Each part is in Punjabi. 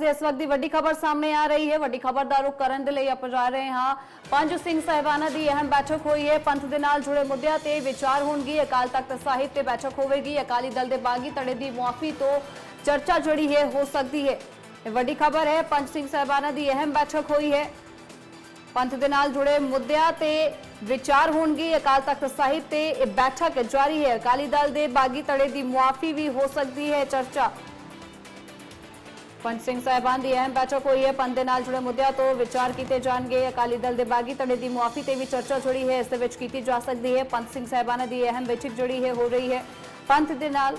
ਇਸ ਵਕਤ ਦੀ ਵੱਡੀ ਖਬਰ ਸਾਹਮਣੇ ਆ ਰਹੀ ਹੈ। ਵੱਡੀ ਖਬਰ ਦਾ ਰੁਖ ਕਰਨ ਦੇ ਲਈ ਆਪਾਂ ਜਾ ਰਹੇ ਹਾਂ। ਪੰਜ ਸਿੰਘ ਸਾਹਿਬਾਨਾਂ ਦੀ ਅਹਿਮ ਬੈਠਕ ਹੋਈ ਹੈ। ਪੰਥ ਦੇ ਨਾਲ ਜੁੜੇ ਮੁੱਦਿਆਂ ਤੇ ਵਿਚਾਰ ਹੋਣਗੇ। ਅਕਾਲ ਤਖਤ ਸਾਹਿਬ ਤੇ ਬੈਠਕ ਹੋਵੇਗੀ। ਅਕਾਲੀ ਦਲ ਦੇ ਬਾਗੀ ਧੜੇ ਦੀ ਮੁਆਫੀ ਤੋਂ ਚਰਚਾ ਜਿਹੜੀ ਹੈ, ਹੋ ਸਕਦੀ ਹੈ। ਇਹ ਵੱਡੀ ਖਬਰ ਹੈ। ਪੰਜ ਸਿੰਘ ਸਾਹਿਬਾਨਾਂ ਦੀ ਅਹਿਮ ਬੈਠਕ ਹੋਈ ਹੈ। ਪੰਥ ਦੇ ਨਾਲ ਜੁੜੇ ਮੁੱਦਿਆਂ ਤੇ ਵਿਚਾਰ ਹੋਣਗੇ। ਅਕਾਲ ਤਖਤ ਸਾਹਿਬ ਤੇ ਇਹ ਬੈਠਕ ਜਾਰੀ ਹੈ। ਅਕਾਲੀ ਦਲ ਦੇ ਬਾਗੀ ਧੜੇ ਦੀ ਮੁਆਫੀ ਵੀ ਹੋ ਸਕਦੀ ਹੈ। ਚਰਚਾ ਪੰਜ ਸਿੰਘ ਸਾਹਿਬਾਨ ਦੀ ਅਹਿਮ ਬੈਠਕ ਹੋਈ ਹੈ। ਪੰਥ ਦੇ ਨਾਲ ਜੁੜੇ ਮੁੱਦਿਆਂ ਤੋਂ ਵਿਚਾਰ ਕੀਤੇ ਜਾਣਗੇ। ਅਕਾਲੀ ਦਲ ਦੇ ਬਾਗੀ ਧੜੇ ਦੀ ਮੁਆਫੀ ਤੇ ਵੀ ਚਰਚਾ ਜੁੜੀ ਹੈ। ਇਸ ਦੇ ਵਿੱਚ ਕੀਤੀ ਜਾ ਸਕਦੀ ਹੈ। ਪੰਥ ਸਿੰਘ ਸਾਹਿਬਾਨਾਂ ਦੀ ਅਹਿਮ ਬੈਠਕ ਜਿਹੜੀ ਹੈ, ਹੋ ਰਹੀ ਹੈ। ਪੰਥ ਦੇ ਨਾਲ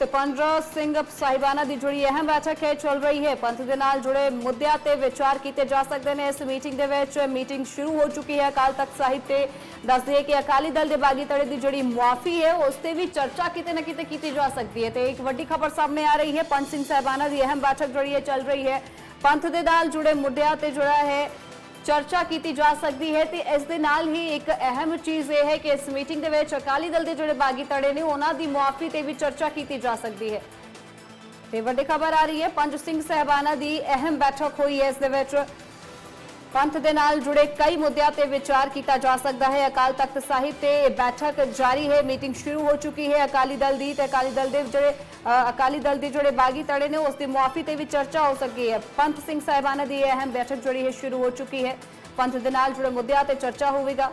ਤੇ ਪੰਜ ਸਿੰਘ ਸਾਹਿਬਾਨਾਂ ਦੀ ਜੁੜੀ ਅਹਿਮ ਬੈਠਕ ਹੈ ਚੱਲ ਰਹੀ ਹੈ। ਪੰਥ ਦੇ ਨਾਲ ਜੁੜੇ ਮੁੱਦਿਆਂ ਤੇ ਵਿਚਾਰ ਕੀਤੇ ਜਾ ਸਕਦੇ ਨੇ। ਇਸ ਮੀਟਿੰਗ ਦੇ ਵਿੱਚ ਮੀਟਿੰਗ ਸ਼ੁਰੂ ਹੋ ਚੁੱਕੀ ਹੈ। ਅਕਾਲ ਤਖਤ ਸਾਹਿਬ ਤੇ ਦੱਸ ਦਈਏ ਕਿ ਅਕਾਲੀ ਦਲ ਦੇ ਬਾਗੀ ਧੜੇ ਦੀ ਜਿਹੜੀ ਮੁਆਫੀ ਹੈ, ਉਸ ਤੇ ਵੀ ਚਰਚਾ ਕਿਤੇ ਨਾ ਕਿਤੇ ਕੀਤੀ ਜਾ ਸਕਦੀ ਹੈ। ਤੇ ਇੱਕ ਵੱਡੀ ਖਬਰ ਸਾਹਮਣੇ ਆ ਰਹੀ ਹੈ। ਪੰਥ ਸਿੰਘ ਸਾਹਿਬਾਨਾਂ ਦੀ ਅਹਿਮ ਬੈਠਕ ਜਿਹੜੀ ਹੈ, ਚੱਲ ਰਹੀ ਹੈ। ਪੰਥ ਦੇ ਨਾਲ ਜੁੜੇ ਮੁੱਦਿਆਂ ਤੇ ਜਿਹੜਾ ਹੈ ਚਰਚਾ ਕੀਤੀ ਜਾ ਸਕਦੀ ਹੈ ਤੇ ਇਸ ਦੇ ਨਾਲ ਹੀ ਇੱਕ ਅਹਿਮ ਚੀਜ਼ ਇਹ ਹੈ ਕਿ ਇਸ ਮੀਟਿੰਗ ਦੇ ਵਿੱਚ ਅਕਾਲੀ ਦਲ ਦੇ ਜਿਹੜੇ ਬਾਗੀ ਧੜੇ ਨੇ, ਉਹਨਾਂ ਦੀ ਮੁਆਫੀ ਤੇ ਵੀ ਚਰਚਾ ਕੀਤੀ ਜਾ ਸਕਦੀ ਹੈ। ਤੇ ਵੱਡੀ ਖਬਰ ਆ ਰਹੀ ਹੈ, ਪੰਜ ਸਿੰਘ ਸਹਿਬਾਨਾਂ ਦੀ ਅਹਿਮ ਬੈਠਕ ਹੋਈ ਹੈ ਇਸ ਦੇ ਵਿੱਚ। ਪੰਥ ਦੇ ਨਾਲ ਜੁੜੇ ਕਈ ਮੁੱਦਿਆਂ ਤੇ ਵਿਚਾਰ ਕੀਤਾ ਜਾ ਸਕਦਾ ਹੈ। ਅਕਾਲ ਤਖਤ ਸਾਹਿਬ ਤੇ ਇਹ ਬੈਠਕ ਜਾਰੀ ਹੈ। ਮੀਟਿੰਗ ਸ਼ੁਰੂ ਹੋ ਚੁੱਕੀ ਹੈ। ਅਕਾਲੀ ਦਲ ਦੀ ਤੇ ਅਕਾਲੀ ਦਲ ਦੇ ਜਿਹੜੇ ਅਕਾਲੀ ਦਲ ਦੇ ਜਿਹੜੇ ਬਾਗੀ ਧੜੇ ਨੇ, ਉਸ ਦੀ ਮੁਆਫੀ ਤੇ ਵੀ ਚਰਚਾ ਹੋ ਸਕੀ ਹੈ। ਪੰਥ ਸਿੰਘ ਸਾਹਿਬਾਨਾਂ ਦੀ ਇਹ ਅਹਿਮ ਬੈਠਕ ਜਿਹੜੀ ਹੈ, ਸ਼ੁਰੂ ਹੋ ਚੁੱਕੀ ਹੈ। ਪੰਥ ਦੇ ਨਾਲ ਜੁੜੇ ਮੁੱਦਿਆਂ ਤੇ ਚਰਚਾ ਹੋਵੇਗਾ।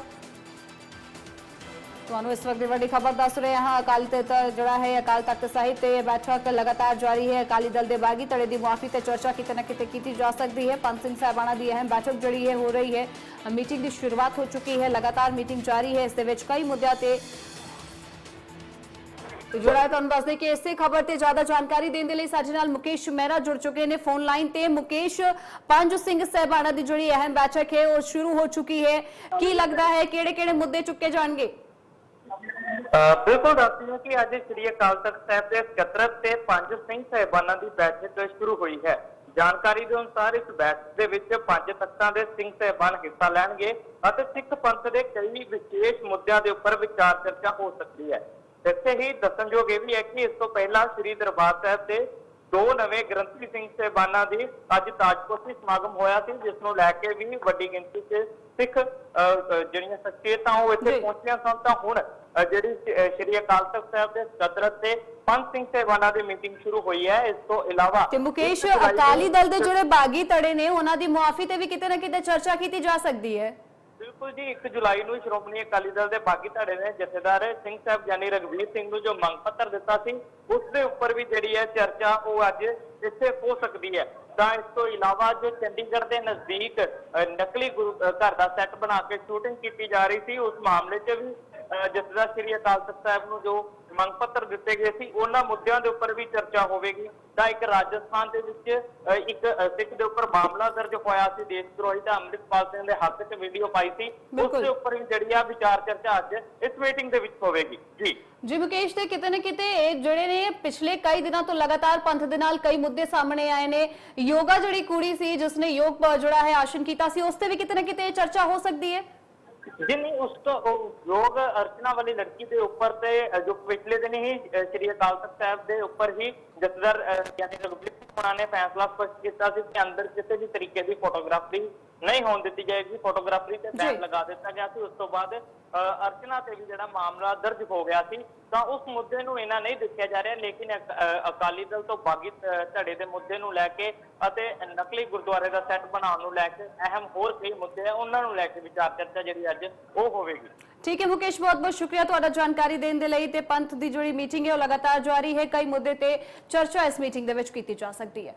ਤੁਹਾਨੂੰ ਇਸ ਵਕਤ ਦੀ ਵੱਡੀ ਖਬਰ ਦੱਸ ਰਹੇ ਹਾਂ। ਅਕਾਲੀ ਤਖਤ ਜਿਹੜਾ ਹੈ, ਅਕਾਲ ਤਖਤ ਸਾਹਿਬ ਤੇ ਬੈਠਕ ਲਗਾਤਾਰ ਜਾਰੀ ਹੈ। ਅਕਾਲੀ ਦਲ ਦੇ ਬਾਗੀ ਧੜੇ ਦੀ ਮੁਆਫੀ ਤੇ ਚਰਚਾ ਕਿਤੇ ਨਾ ਕਿਤੇ ਕੀਤੀ ਜਾ ਸਕਦੀ ਹੈ। ਪੰਜ ਸਿੰਘ ਸਾਹਿਬਾਨਾਂ ਦੀ ਅਹਿਮ ਬੈਠਕ ਜਿਹੜੀ ਹੈ, ਹੋ ਰਹੀ ਹੈ। ਮੀਟਿੰਗ ਦੀ ਸ਼ੁਰੂਆਤ ਹੋ ਚੁੱਕੀ ਹੈ। ਲਗਾਤਾਰ ਮੀਟਿੰਗ ਜਾਰੀ ਹੈ। ਇਸ ਦੇ ਵਿੱਚ ਕਈ ਮੁੱਦਿਆਂ ਤੇ ਤੇ ਜਿਹੜਾ ਹੈ, ਤੁਹਾਨੂੰ ਦੱਸਦੇ ਕਿ ਇਸੇ ਖਬਰ ਤੇ ਜ਼ਿਆਦਾ ਜਾਣਕਾਰੀ ਦੇਣ ਦੇ ਲਈ ਸਾਡੇ ਨਾਲ ਮੁਕੇਸ਼ ਮਹਿਰਾ ਜੁੜ ਚੁੱਕੇ ਨੇ ਫੋਨ ਲਾਈਨ ਤੇ। ਮੁਕੇਸ਼, ਪੰਜ ਸਿੰਘ ਸਹਿਬਾਨਾ ਦੀ ਜਿਹੜੀ ਅਹਿਮ ਬੈਠਕ ਹੈ, ਉਹ ਸ਼ੁਰੂ ਹੋ ਚੁੱਕੀ ਹੈ। ਕੀ ਲੱਗਦਾ ਹੈ ਕਿਹੜੇ ਕਿਹੜੇ ਮੁੱਦੇ ਚੁੱਕੇ ਜਾਣਗੇ? ਬਿਲਕੁਲ ਦੱਸਦੀ ਹਾਂ ਕਿ ਅੱਜ ਸ੍ਰੀ ਅਕਾਲ ਤਖਤ ਸਾਹਿਬ ਦੇ ਸਕੱਤਰਤ ਤੇ ਪੰਜ ਸਿੰਘ ਸਾਹਿਬਾਨਾਂ ਦੀ ਬੈਠਕ ਸ਼ੁਰੂ ਹੋਈ ਹੈ। ਜਾਣਕਾਰੀ ਦੇ ਅਨੁਸਾਰ ਇਸ ਬੈਠਕ ਦੇ ਵਿੱਚ ਪੰਜ ਤਖਤਾਂ ਦੇ ਸਿੰਘ ਸਾਹਿਬਾਨ ਹਿੱਸਾ ਲੈਣਗੇ ਅਤੇ ਸਿੱਖ ਪੰਥ ਦੇ ਕਈ ਵਿਸ਼ੇਸ਼ ਮੁੱਦਿਆਂ ਦੇ ਉੱਪਰ ਵਿਚਾਰ ਚਰਚਾ ਹੋ ਸਕਦੀ ਹੈ। ਇੱਥੇ ਹੀ ਦੱਸਣਯੋਗ ਇਹ ਵੀ ਹੈ ਕਿ ਇਸ ਤੋਂ ਪਹਿਲਾਂ ਸ੍ਰੀ ਦਰਬਾਰ ਸਾਹਿਬ ਦੇ ਦੋ ਨਵੇਂ ਗ੍ਰੰਥੀ ਸਿੰਘ ਸਾਹਿਬਾਨਾਂ ਦੀ ਅੱਜ ਤਾਜਪੁਰ ਸਮਾਗਮ ਹੋਇਆ ਸੀ ਜਿਸ ਨੂੰ ਲੈ ਕੇ ਵੀ ਵੱਡੀ ਗਿਣਤੀ 'ਚ ਸਿੱਖ ਜਿਹੜੀਆਂ ਸ਼ਖਸੀਅਤਾਂ ਉਹ ਇੱਥੇ। ਪਹੁੰਚੀਆਂ ਸਨ ਤਾਂ ਹੁਣ ਜਿਹੜੀ ਸ੍ਰੀ ਅਕਾਲ ਤਖਤ ਸਾਹਿਬ ਦੇ ਸਦਰਤ ਤੇ ਪੰਜ ਸਿੰਘ ਸਾਹਿਬਾਨਾਂ ਦੀ ਮੀਟਿੰਗ ਸ਼ੁਰੂ ਹੋਈ ਹੈ ਇਸ ਤੋਂ ਇਲਾਵਾ ਤੇ ਮੁਕੇਸ਼ ਅਕਾਲੀ ਦਲ ਦੇ ਜਿਹੜੇ ਬਾਗੀ ਧੜੇ ਨੇ ਉਹਨਾਂ ਦੀ ਮੁਆਫੀ ਤੇ ਵੀ ਕਿਤੇ ਨਾ ਕਿਤੇ ਚਰਚਾ ਕੀਤੀ ਜਾ ਸਕਦੀ ਹੈ ਬਿਲਕੁਲ ਜੀ 1 ਜੁਲਾਈ ਨੂੰ ਸ਼੍ਰੋਮਣੀ ਅਕਾਲੀ ਦਲ ਦੇ ਬਾਗੀ ਧੜੇ ਨੇ ਜਥੇਦਾਰ ਸਿੰਘ ਸਾਹਿਬ ਯਾਨੀ ਰਗਵੀਰ ਸਿੰਘ ਨੂੰ ਜੋ ਮੰਗ ਪੱਤਰ ਦਿੱਤਾ ਸੀ ਉਸ ਦੇ ਉੱਪਰ ਵੀ ਜਿਹੜੀ ਹੈ ਚਰਚਾ ਉਹ ਅੱਜ ਇੱਥੇ ਹੋ ਸਕਦੀ ਹੈ। ਤਾਂ ਇਸ ਤੋਂ ਇਲਾਵਾ ਜੋ ਚੰਡੀਗੜ੍ਹ ਦੇ ਨਜ਼ਦੀਕ ਨਕਲੀ ਗੁਰੂ ਘਰ ਦਾ ਸੈੱਟ ਬਣਾ ਕੇ ਸ਼ੂਟਿੰਗ ਕੀਤੀ ਜਾ ਰਹੀ ਸੀ। ਉਸ ਮਾਮਲੇ 'ਚ ਵੀ ਅਹ, ਜਥੇਦਾਰ ਸ੍ਰੀ ਅਕਾਲ ਤਖਤ ਸਾਹਿਬ ਨੂੰ ਜੋ ਮੰਗ ਪੱਤਰ ਦਿੱਤੇ ਗਏ ਸੀ। ਉਹਨਾਂ ਮੁੱਦਿਆਂ ਦੇ ਉੱਪਰ ਵੀ ਚਰਚਾ ਹੋਵੇਗੀ। ਤਾਂ ਇੱਕ ਰਾਜਸਥਾਨ ਦੇ ਵਿੱਚ ਇੱਕ ਸਿੱਖ ਦੇ ਉੱਪਰ ਮਾਮਲਾ ਦਰਜ ਹੋਇਆ ਸੀ। ਦੇਸ਼ ਦਰੋਹੀ ਦਾ ਅੰਮ੍ਰਿਤਪਾਲ ਸਿੰਘ ਦੇ ਹੱਕ 'ਚ ਵੀਡੀਓ ਪਾਈ ਸੀ। ਉਸ। ਦੇ ਉੱਪਰ ਵੀ ਜਿਹੜੀ ਆ ਵਿਚਾਰ ਚਰਚਾ ਅੱਜ ਇਸ ਮੀਟਿੰਗ ਦੇ ਵਿੱਚ ਹੋਵੇਗੀ। ਜੀ। ਜੀ ਮੁਕੇਸ਼ ਤੇ ਕਿਤੇ ਨਾ ਕਿਤੇ ਇਹ ਜਿਹੜੇ ਨੇ ਪਿਛਲੇ ਕਈ ਦਿਨਾਂ ਤੋਂ ਲਗਾਤਾਰ ਪੰਥ ਦੇ ਨਾਲ ਕਈ ਮੁੱਦੇ ਸਾਹਮਣੇ ਆਏ ਨੇ। ਯੋਗਾ ਜਿਹੜੀ ਕੁੜੀ ਸੀ ਜਿਸਨੇ ਯੋਗ ਪ- ਜਿਹੜਾ ਹੈ ਆਸ਼ਨ ਕੀਤਾ ਸੀ ਉਸ ਤੇ ਵੀ ਕਿਤੇ ਨਾ ਕਿਤੇ ਚਰਚਾ ਹੋ ਸਕਦੀ ਹੈ। ਜੀ ਨਹੀਂ ਉਸ ਤੋਂ ਉਹ ਯੋਗ ਅਰਚਨਾ ਵਾਲੀ ਲੜਕੀ ਦੇ ਉੱਪਰ ਤੇ ਜੋ ਪਿਛਲੇ ਦਿਨ ਹੀ ਸ੍ਰੀ ਅਕਾਲ ਤਖਤ ਸਾਹਿਬ ਦੇ ਉੱਪਰ ਹੀ ਜਥੇਦਾਰ ਯਾਨੀ ਰਘਬੀਰ ਸਿੰਘ ਹੋਣਾ ਨੇ ਫੈਸਲਾ ਸਪਸ਼ਟ ਕੀਤਾ ਸੀ ਕਿ ਅੰਦਰ ਕਿਸੇ ਵੀ ਤਰੀਕੇ ਦੀ ਫੋਟੋਗ੍ਰਾਫੀ ਨਹੀਂ ਹੋਣ ਦਿੱਤੀ ਜਾਏਗੀ। ਫੋਟੋਗ੍ਰਾਫੀ ਤੇ। ਬੈਨ ਲਗਾ ਦਿੱਤਾ ਗਿਆ ਸੀ। ਉਸ ਤੋਂ ਬਾਅਦ ਅਰਚਨਾ ਤੇ ਵੀ ਜਿਹੜਾ ਮਾਮਲਾ ਦਰਜ ਹੋ ਗਿਆ ਸੀ ਤਾਂ ਉਸ ਮੁੱਦੇ ਨੂੰ ਇਹਨਾਂ ਨਹੀਂ ਦੇਖਿਆ ਜਾ ਰਿਹਾ ਲੇਕਿਨ ਅਕਾਲੀ ਦਲ ਤੋਂ ਬਾਗੀ ਧੜੇ ਦੇ ਮੁੱਦੇ ਨੂੰ ਲੈ ਕੇ ਅਤੇ ਨਕਲੀ ਗੁਰਦੁਆਰੇ ਦਾ ਸੈੱਟ ਬਣਾਉਣ ਨੂੰ ਲੈ ਕੇ ਅਹਿਮ ਹੋਰ ਕਈ ਮੁੱਦੇ ਆ ਉਹਨਾਂ ਨੂੰ ਲੈ ਕੇ ਵਿਚਾਰ ਚਰਚਾ ਜਿਹੜੀ ਅੱਜ ਉਹ ਹੋਵੇਗੀ। ਠੀਕ ਹੈ ਮੁਕੇਸ਼ ਬਹੁਤ ਬਹੁਤ ਸ਼ੁਕਰੀਆ ਤੁਹਾਡਾ ਜਾਣਕਾਰੀ ਦੇਣ ਦੇ ਲਈ ਤੇ ਪੰਥ ਦੀ ਜਿਹੜੀ ਮੀਟਿੰਗ ਹੈ ਉਹ ਲਗਾਤਾਰ ਜਾਰੀ ਹੈ। ਕਈ ਮੁੱਦੇ ਤੇ ਚਰਚਾ ਇਸ ਮੀਟਿੰਗ ਦੇ ਵਿੱਚ ਕੀਤੀ ਜਾ ਸਕਦੀ ਹੈ।